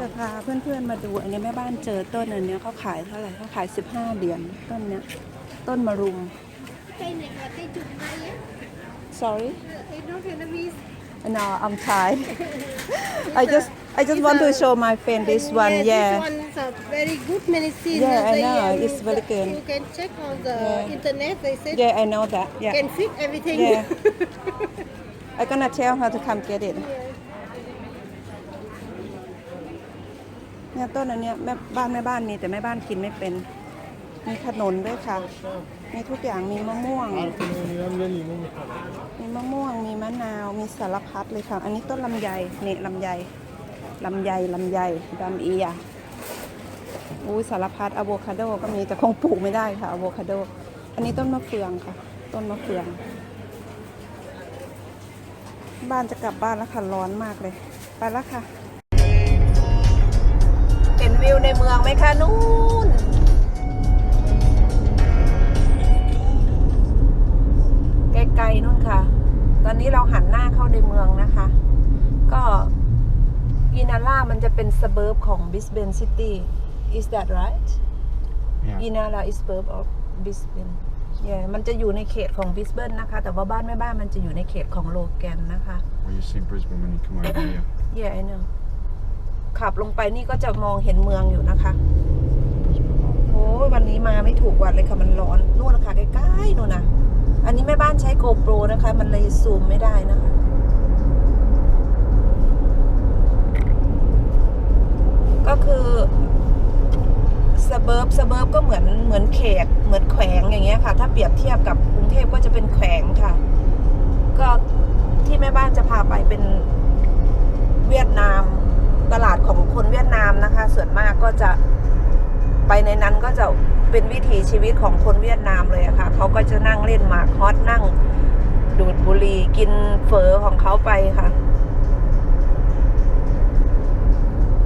จะพาเพื่อนๆมาดู อันนี้แม่บ้านเจอต้นอันเนี้ยเขาขายเท่าไหร่เขาขาย 15เหรียญต้นเนี้ยต้นมะรุม Cây này là cây trùng này á, sorry cây nó Vietnamese. no I'm Thai I just I just want to show my friend this one Yes, yeah This one is a very good medicine. Yeah, I They, know. um, It's very good. You can check on the Yeah. internet. They said yeah I know that yeah can fix everything. Yeah. I gonna tell her to come get it เนี่ยต้นอันเนี้ยแม่บ้านแม่บ้านมีแต่แม่บ้านกินไม่เป็น มีขนนด้วยค่ะ มีทุกอย่างมีมะม่วง มีมะม่วงมีมะนาวมีสารพัดเลยค่ะ อันนี้ต้นลำไยเนี่ลำไยลำไยลำไยดำเอียอู้สารพัดอะโวคาโดก็มีแต่คงปลูกไม่ได้ค่ะอะโวคาโด อันนี้ต้นมะเฟืองค่ะ ต้นมะเฟือง บ้านจะกลับบ้านแล้วค่ะร้อนมากเลย ไปแล้วค่ะ วิวในเมืองไหมคะนู่นไกลๆนู่นค่ะ ตอนนี้เราหันหน้าเข้าในเมืองนะคะ ก็อินาล่ามันจะเป็นสเบิร์บของบิสเบนซิตี้ is that right Yeah. อินาล่า is suburb of Brisbane yeah มันจะอยู่ในเขตของบิสเบนนะคะ แต่ว่าบ้านแม่บ้านมันจะอยู่ในเขตของโลแกนนะคะ Well, you see Brisbane when you come over here. yeah I know ขับลงไปนี่ก็จะมองเห็นเมืองอยู่นะคะ โอ้วันนี้มาไม่ถูกวันเลยค่ะมันร้อนนู่นนะคะใกล้ๆนู่นนะอันนี้แม่บ้านใช้ GoPro นะคะ มันเลยซูมไม่ได้นะคะก็คือสเบิร์บสเบิร์บก็เหมือนเหมือนเขตเหมือนแขวงอย่างเงี้ยค่ะ ถ้าเปรียบเทียบกับกรุงเทพก็จะเป็นแขวงค่ะ ก็ที่แม่บ้านจะพาไปเป็นเวียดนาม ตลาดของคนเวียดนามนะคะ ส่วนมากก็จะไปในนั้นก็จะเป็นวิถีชีวิตของคนเวียดนามเลยอะค่ะเขาก็จะนั่งเล่นหมากฮอตนั่งดูดบุหรี่กินเฟอของเขาไปค่ะ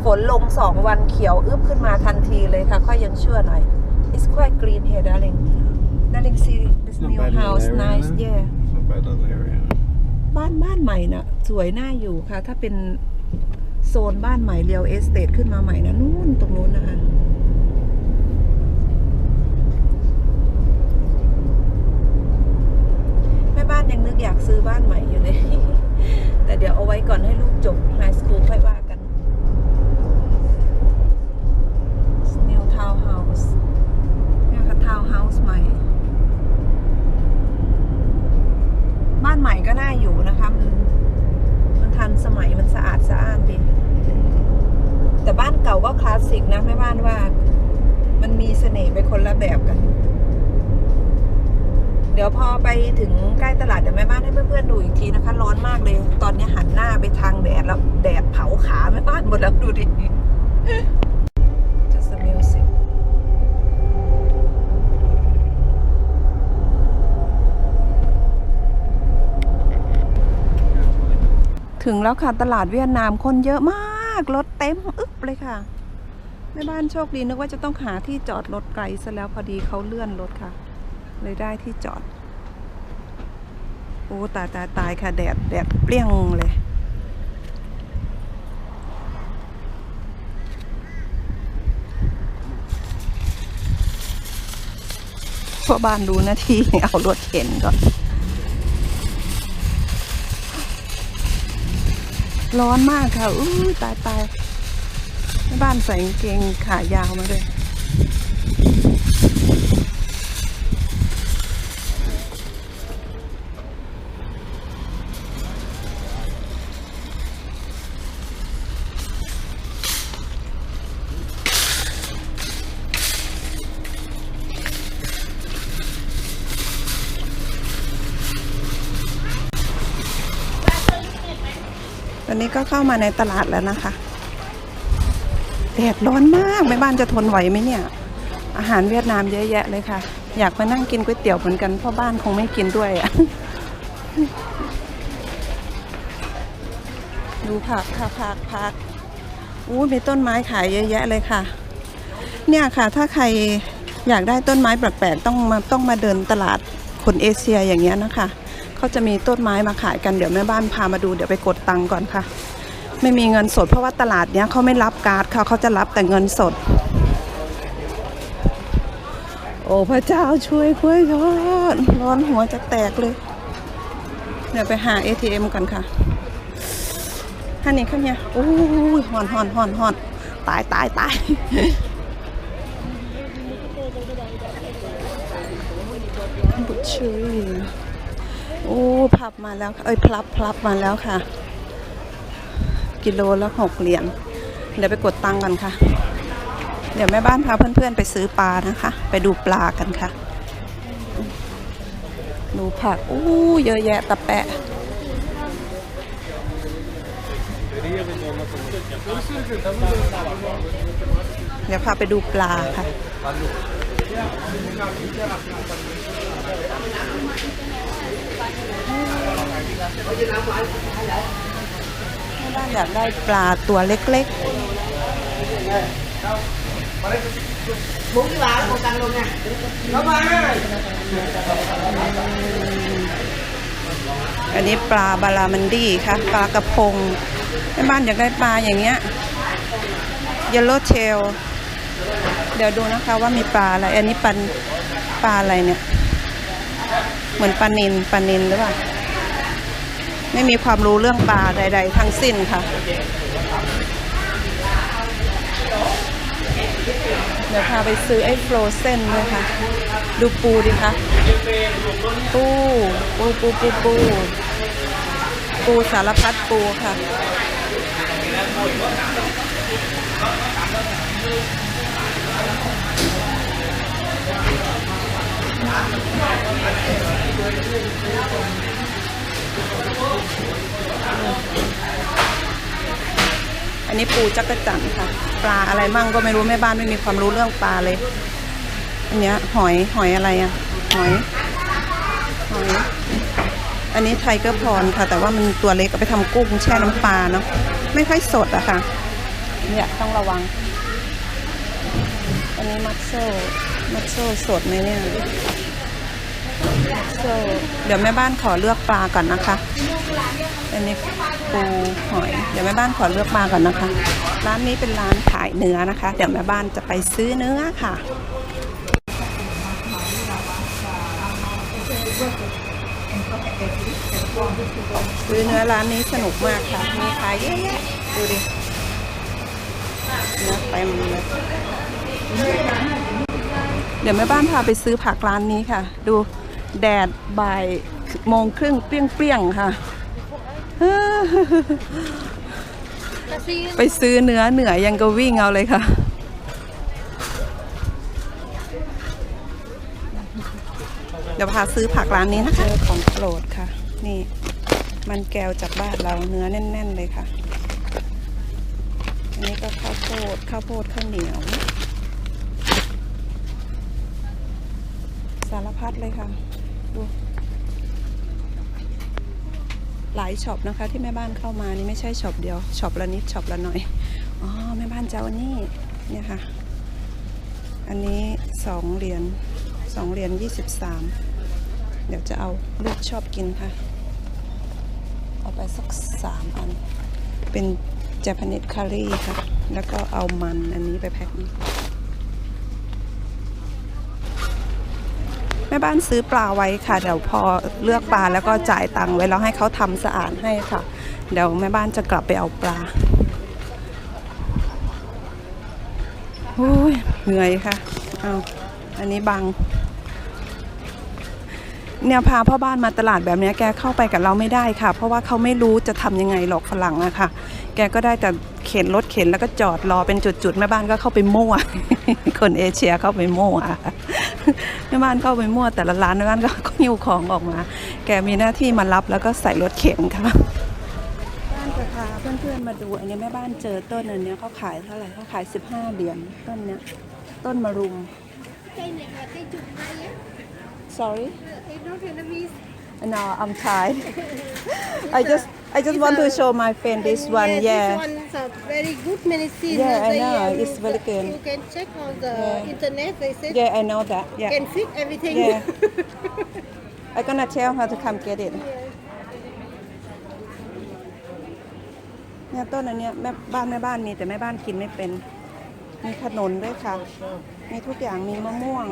ฝนลงสองวันเขียวอึบขึ้นมาทันทีเลยค่ะ ค่อยยังเชื่อหน่อย It's quite green here darling darling see this Not new bad little house area, nice no? yeah Not bad little area. บ้านบ้านใหม่น่ะ สวยน่าอยู่ค่ะ ถ้าเป็น โซนบ้านใหม่เรียวเอสเตทขึ้นมาใหม่นะนู่นตรงนู้นนะคะแม่บ้านยังนึกอยากซื้อบ้านใหม่อยู่เลย แต่เดี๋ยวเอาไว้ก่อนให้ลูกจบไฮสคูลค่อยว่ากัน New Townhouse เนี่ยค่ะ Townhouse ใหม่ บ้านใหม่ก็น่าอยู่นะคะมันมันทันสมัยมันสะอาดสะอ้านดี แต่บ้านเก่าก็คลาสสิกนะแม่บ้านว่า มันมีเสน่ห์ไปคนละแบบกัน เดี๋ยวพอไปถึงใกล้ตลาดเดี๋ยวแม่บ้านให้เพื่ อนดูอีกทีนะคะ ร้อนมากเลย ตอนนี้หันหน้าไปทางแดดแล้วแดดเผาขาแม่บ้านหมดแล้วดูดิ Just the music ถึงแล้วค่ะ ตลาดเวียดนามคนเยอะมาก รถเต็มอึ๊บเลยค่ะแม่บ้านโชคดีนึกว่าจะต้องหาที่จอดรถไกลซะแล้วพอดีเขาเลื่อนรถค่ะ เลยได้ที่จอด อ้ตายตายตายค่ะแดดแดดเปรี้ยงเลยพ่อบ้านดูหน้าที่เอารถเข็นก่อนร้อนมากค่ะอู้ยตายตายบ้านใส่กางเกงขายาวมาด้วย อนนี้ก็เข้ามาในตลาดแล้วนะคะ แดดร้อนมากแม่บ้านจะทนไหวไหมเนี่ย อาหารเวียดนามเยอะแยะเลยค่ะ อยากมานั่งกินก๋วยเตี๋ยวเหมือนกันเพราะบ้านคงไม่กินด้วยอะดูผักค่ะผักผักอู้มีต้นไม้ขายเยอะแยะเลยค่ะ เนี่ยค่ะ ถ้าใครอยากได้ต้นไม้แปลกๆต้องมาต้องมาเดินตลาดคนเอเชียอย่างเงี้ยนะคะ เขาจะมีต้นไม้มาขายกันเดี๋ยวแม่บ้านพามาดูเดี๋ยวไปกดตังค์ก่อนค่ะ ไม่มีเงินสดเพราะว่าตลาดเนี้ยเขาไม่รับการ์ดค่ะเขาจะรับแต่เงินสด โอ้พระเจ้าช่วยกล้วยทอดร้อนหัวจะแตกเลย เดี๋ยวไปหา ATM กันค่ะฮันนี่ข้างเนี่ยโอ้ยหอนหอนหอนหอนตายตายตายบุชชีโอ้พับมาแล้วเอ้ยพลับพลับมาแล้วค่ะ กิโลละหกเหรียญเดี๋ยวไปกดตังกันค่ะ เดี๋ยวแม่บ้านพาเพื่อนๆไปซื้อปลานะคะ ไปดูปลากันค่ะดูผักอู้เยอะแยะตะแปะเดี๋ยวพาไปดูปลาค่ะ บ้านอยากได้ปลาตัวเล็กๆอันนี้ปลาบารามันดี้ค่ะปลากระพงแม่บ้านอยากได้ปลาอย่างเงี้ยเยลโล่เทลเดี๋ยวดูนะคะว่ามีปลาอะไร อันนี้ปันปลาอะไรเนี่ย เหมือนปลานินปลานินหรือเปล่า ไม่มีความรู้เรื่องปลาใด ๆ ทั้งสิ้นค่ะ เดี๋ยวพาไปซื้อไอ้โฟรเซนเลยค่ะ ดูปูดิคะปูปูปูปูปูปูสารพัดปูค่ะอ อันนี้ปูจักรจั่นค่ะ ปลาอะไรมั่งก็ไม่รู้แม่บ้านไม่มีความรู้เรื่องปลาเลย อันเนี้ยหอยหอยอะไรอะหอยหอย อันนี้ไทเกอร์พรค่ะ แต่ว่ามันตัวเล็กเอาไปทำกุ้งแช่น้ำปลาเนาะไม่ค่อยสดอะค่ะเนี่ยต้องระวัง อันนี้มัตโซมัตโซสดไหมเนี่ย เดี๋ยวแม่บ้านขอเลือกปลาก่อนนะคะ อันนี้ปูหอย เดี๋ยวแม่บ้านขอเลือกมาก่อนนะคะ ร้านนี้เป็นร้านขายเนื้อนะคะ เดี๋ยวแม่บ้านจะไปซื้อเนื้อค่ะซื้อเนื้อร้านนี้สนุกมากค่ะ มีขายเยอะแยะดูดิเนื้อเต็มเลยเดี๋ยวแม่บ้านพาไปซื้อผักร้านนี้ค่ะ ดู แดดบ่ายโมงครึ่งเปรี้ยงๆค่ะ ไปซื้อเนื้อเหนือยังก็วิ่งเอาเลยค่ะ เดี๋ยวพาซื้อผักร้านนี้นะคะเจอของโปรดค่ะ นี่ มันแก้วจากบ้านเราเนื้อแน่น ๆ เลยค่ะ อันนี้ก็ข้าวโพดข้าวโพดข้าวเหนียว สารพัดเลยค่ะ ดูหลายช็อปนะคะที่แม่บ้านเข้ามานี่ไม่ใช่ช็อปเดียวช็อปละนิดช็อปละหน่อยอ๋อแม่บ้านเจ้านี่เนี่ยค่ะ อันนี้สองเหรียญสองเหรียญยี่สิบสามเดี๋ยวจะเอาลูกชอบกินค่ะ เอาไปสักสามอัน เป็นเจแปนิ s ค c รีค่ะ แล้วก็เอามันอันนี้ไปแพ็คนึงแม่บ้านซื้อปลาไว้ค่ะ เดี๋ยวพอเลือกปลาแล้วก็จ่ายตังค์ไว้แล้วให้เขาทำสะอาดให้ค่ะ เดี๋ยวแม่บ้านจะกลับไปเอาปลาโอ้ยเหนื่อยค่ะเอาอันนี้บัง เนี่ยพาพ่อบ้านมาตลาดแบบนี้แกเข้าไปกับเราไม่ได้ค่ะ เพราะว่าเขาไม่รู้จะทำยังไงหรอกฝรั่งอะค่ะ แกก็ได้แต่เข็นรถเข็นแล้วก็จอดรอเป็นจุดๆแม่บ้านก็เข้าไปมั่ว คนเอเชียเข้าไปมั่วแม่บ้านเข้าไปมั่วแต่ละร้านแม่บ้านก็ก็หิ้วของออกมา แกมีหน้าที่มารับแล้วก็ใส่รถเข็นค่ะบ้านจะพาเพื่อนๆมาดูอันนี้แม่บ้านเจอต้นอันเนี้ยเขาขายเท่าไหร่เขาขาย 15เหรียญต้นเนี้ยต้นมะรุม Cây này là cây chụp hay á. sorry Cây nó Vietnamese. No, I'm tired. I just I just want to show my friend this one. Yes, Yeah. This one is a very good medicine. Yeah, Uh, I they, know. um, It's very good. You can check on the Yeah. internet. They say Yeah, I know that. Yeah. can fix everything. Yeah. I'm gonna tell her to come get it. เนี่ยต้นอันเนี้ยแม่บ้านแม่บ้านมีแต่แม่บ้านกินไม่เป็น มีขนุนด้วยค่ะ มีทุกอย่างมีมะม่วง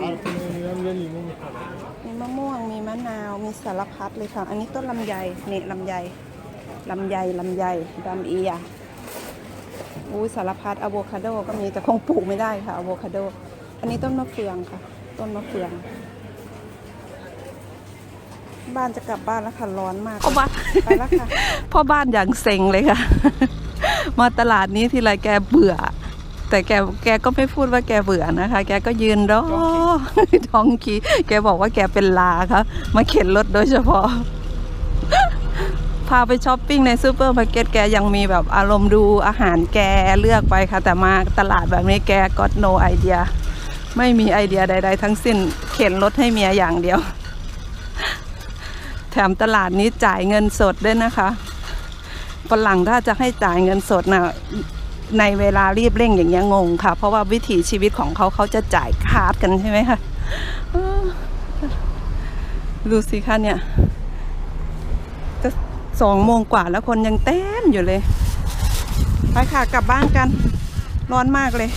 มีมะม่วง มีมะนาว มีสารพัดเลยค่ะ อันนี้ต้นลำไยนี่ลำไยลำไยลำไยดำเอียอุ้ยสารพัดอะโวคาโดก็มีแต่คงปลูกไม่ได้ค่ะอะโวคาโด อันนี้ต้นมะเฟืองค่ะ ต้นมะเฟือง บ้านจะกลับบ้านแล้วค่ะร้อนมากพ่อบ้านไปแล้วค่ะพ่อบ้านอย่างเซ็งเลยค่ะ มาตลาดนี้ทีไรแกเบื่อ แต่แกแกก็ไม่พูดว่าแกเบื่อนะคะ แกก็ยืนรอท้องคีแกบอกว่าแกเป็นลาครับมาเข็นรถโดยเฉพาะ พาไปช้อปปิ้งในซูเปอร์มาร์เก็ตแกยังมีแบบอารมณ์ดูอาหารแกเลือกไปค่ะ แต่มาตลาดแบบนี้แกก็ no idea ไม่มีไอเดียใด ๆ ทั้งสิ้นเข็นรถให้เมียอย่างเดียว แถมตลาดนี้จ่ายเงินสดด้วยนะคะฝรั่งถ้าจะให้จ่ายเงินสดนะ ในเวลารีบเร่งอย่างเงี้ยงงค่ะ เพราะว่าวิถีชีวิตของเขาเขาจะจ่ายคาร์ดกันใช่ไหมคะดูสิคะเนี่ยจะสองโมงกว่าแล้วคนยังเต็มอยู่เลย ไปค่ะกลับบ้านกัน ร้อนมากเลย